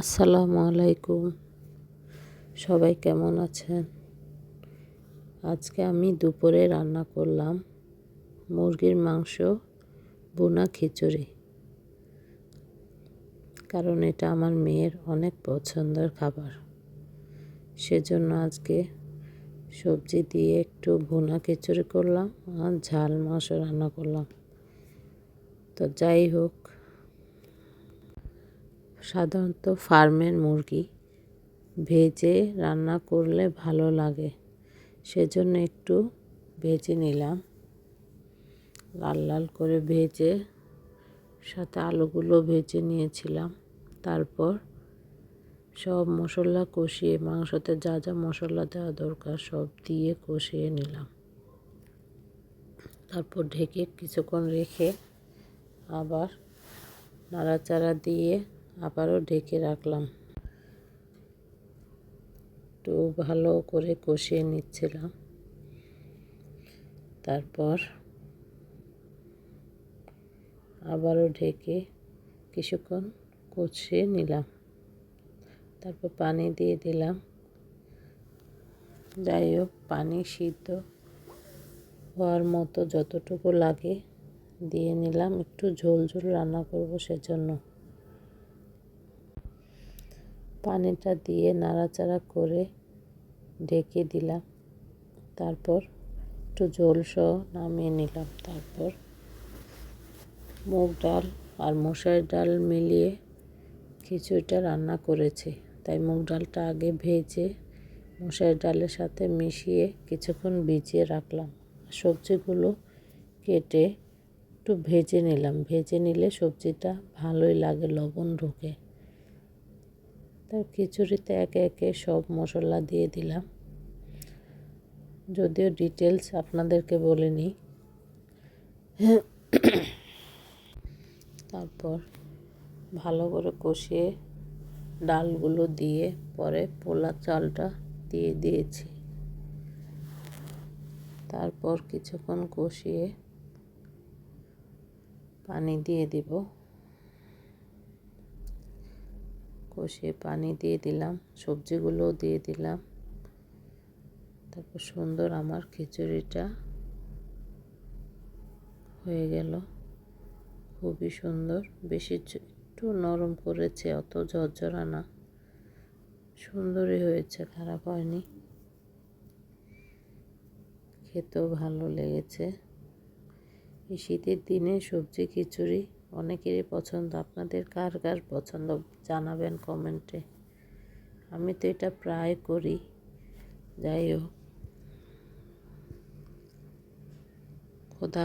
আসসালামু আলাইকুম। সবাই কেমন আছেন? আজকে আমি দুপুরে রান্না করলাম মুরগির মাংস বোনা খিচুড়ি। কারণ এটা আমার মেয়ের অনেক পছন্দের খাবার। সেজন্য আজকে সবজি দিয়ে একটু বোনা খিচুড়ি করলাম আর ঝাল মাংস রান্না করলাম। তো যাই হোক সাধারণত ফার্মের মুরগি ভেজে রান্না করলে ভালো লাগে। সেজন্য একটু ভেজে নিলাম। লাল লাল করে ভেজে সাথে আলুগুলো ভেজে নিয়েছিলাম। তারপর সব মশলা কষিয়ে, মাংসতে যা যা মশলা দেওয়া দরকার সব দিয়ে কষিয়ে নিলাম। তারপর ঢেকে কিছুক্ষণ রেখে আবার নাড়াচাড়া দিয়ে আবারও ঢেকে রাখলাম। একটু ভালো করে কষিয়ে নিচ্ছিলাম। তারপর আবারও ঢেকে কিছুক্ষণ কষিয়ে নিলাম। তারপর পানি দিয়ে দিলাম। যাই হোক, পানি সিদ্ধ হওয়ার মতো যতটুকু লাগে দিয়ে নিলাম। একটু ঝোল ঝোল রান্না করব সেজন্য। পানিটা দিয়ে নাড়াচাড়া করে ঢেকে দিলাম। তারপর একটু ঝোল সহ নামিয়ে নিলাম। তারপর মুগ ডাল আর মশার ডাল মিলিয়ে খিচুড়িটা রান্না করেছি। তাই মুগ ডালটা আগে ভেজে মশার ডালের সাথে মিশিয়ে কিছুক্ষণ ভিজিয়ে রাখলাম। সবজিগুলো কেটে একটু ভেজে নিলাম। ভেজে নিলে সবজিটা ভালোই লাগে, লবণ ঢুকে। তার খিচুড়িতে একে একে সব মশলা দিয়ে দিলাম। যদিও ডিটেলস আপনাদেরকে বলিনি। তারপর ভালো করে কষিয়ে ডালগুলো দিয়ে পরে পোলা চালটা দিয়ে দিয়েছি। তারপর কিছুক্ষণ কষিয়ে পানি দিয়ে দিব। কষিয়ে পানি দিয়ে দিলাম সবজিগুলোও দিয়ে দিলাম। তারপর সুন্দর আমার খিচুড়িটা হয়ে গেল। খুবই সুন্দর, বেশি একটু নরম করেছে, অত ঝরঝরা না। সুন্দরই হয়েছে, খারাপ হয়নি। খেতেও ভালো লেগেছে। এই শীতের দিনে সবজি খিচুড়ি অনেকেরই পছন্দ। আপনাদের কার কার পছন্দ জানাবেন কমেন্টে। আমি তো এটা প্রায় করি। যাই হোক। খোদা